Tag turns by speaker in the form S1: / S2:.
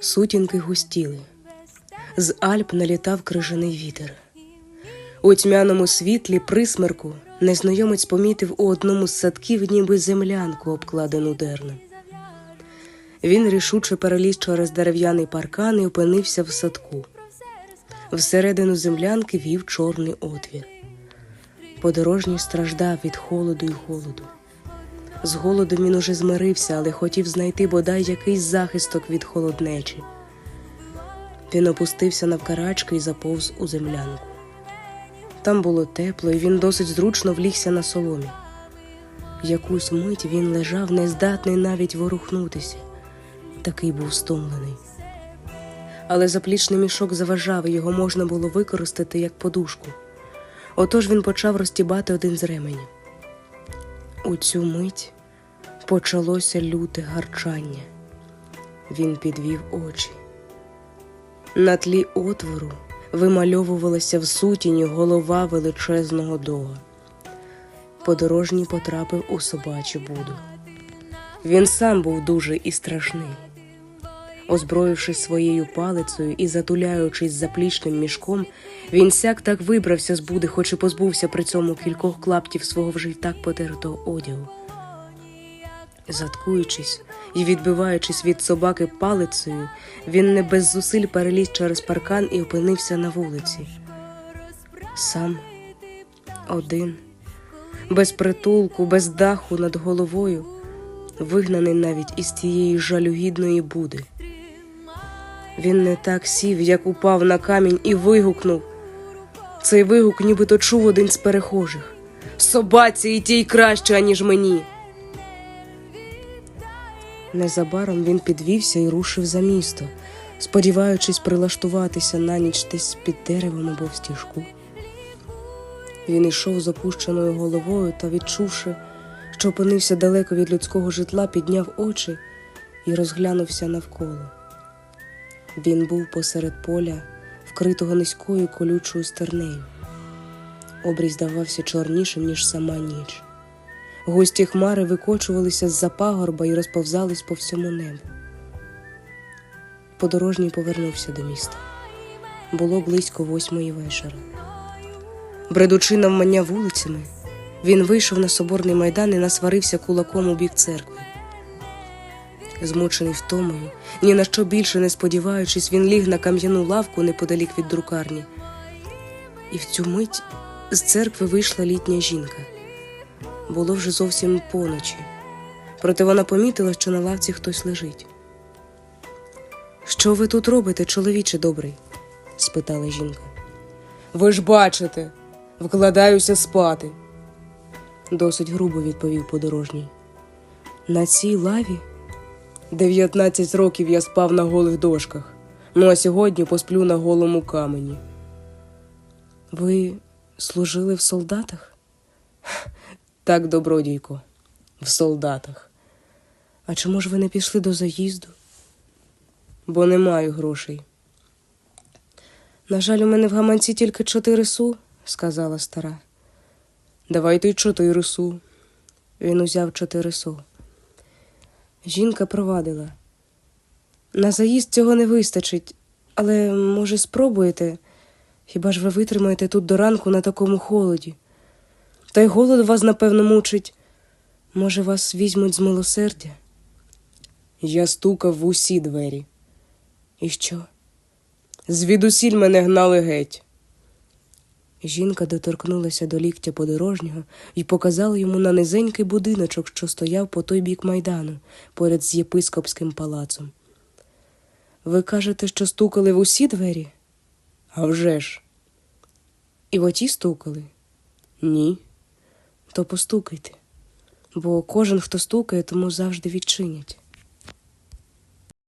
S1: Сутінки густіли, з Альп налітав крижаний вітер. У тьмяному світлі присмерку незнайомець помітив у одному з садків ніби землянку, обкладену дерном. Він рішуче переліз через дерев'яний паркан і опинився в садку. Всередину землянки вів чорний отвір. Подорожній страждав від холоду й голоду. З голодом він уже змирився, але хотів знайти бодай якийсь захисток від холоднечі. Він опустився навкарачки і заповз у землянку. Там було тепло, і він досить зручно влігся на соломі. Якусь мить він лежав, нездатний навіть ворухнутися. Такий був стомлений. Але заплічний мішок заважав, і його можна було використати як подушку. Отож він почав розтібати один з ременів. У цю мить почалося люте гарчання. Він підвів очі. На тлі отвору вимальовувалася в сутіні голова величезного дога. Подорожній потрапив у собачу буду. Він сам був дуже і страшний. Озброївшись своєю палицею і затуляючись заплічним мішком, він сяк так вибрався з буди, хоч і позбувся при цьому кількох клаптів свого вже й так потертого одягу. Заткуючись і відбиваючись від собаки палицею, він не без зусиль переліз через паркан і опинився на вулиці. Сам один, без притулку, без даху над головою, вигнаний навіть із тієї жалюгідної буди. Він не так сів, як упав на камінь і вигукнув. Цей вигук нібито чув один з перехожих. Собаці і тій краще, аніж мені. Незабаром він підвівся і рушив за місто, сподіваючись прилаштуватися на ніч десь під деревом або в стіжку. Він ішов з опущеною головою та, відчувши, що опинився далеко від людського житла, підняв очі і розглянувся навколо. Він був посеред поля, вкритого низькою колючою стернею. Обрій здавався чорнішим, ніж сама ніч. Густі хмари викочувалися з-за пагорба і розповзались по всьому небу. Подорожній повернувся до міста. Було близько восьмої вечора. Бредучи навмання вулицями, він вийшов на соборний майдан і насварився кулаком у бік церкви. Змучений втомою, ні на що більше не сподіваючись, він ліг на кам'яну лавку неподалік від друкарні. І в цю мить з церкви вийшла літня жінка. Було вже зовсім поночі, проте вона помітила, що на лавці хтось лежить. Що ви тут робите, чоловіче добрий? спитала жінка. Ви ж бачите, вкладаюся спати. Досить грубо відповів подорожній. На цій лаві дев'ятнадцять років я спав на голих дошках, ну а сьогодні посплю на голому камені. Ви служили в солдатах? Так, добродійко, в солдатах. А чому ж ви не пішли до заїзду? Бо не маю грошей. На жаль, у мене в гаманці тільки чотири су, сказала стара. Давайте й чотири су. Він узяв чотири су. Жінка провадила. На заїзд цього не вистачить, але, може, спробуєте? Хіба ж ви витримаєте тут до ранку на такому холоді? Та й голод вас, напевно, мучить. Може, вас візьмуть з милосердя? Я стукав в усі двері. І що? Звідусіль мене гнали геть. Жінка доторкнулася до ліктя подорожнього і показала йому на низенький будиночок, що стояв по той бік майдану, поряд з єпископським палацом. Ви кажете, що стукали в усі двері? «А вже ж!» І в оті стукали? Ні. То постукайте, бо кожен, хто стукає, тому завжди відчинять.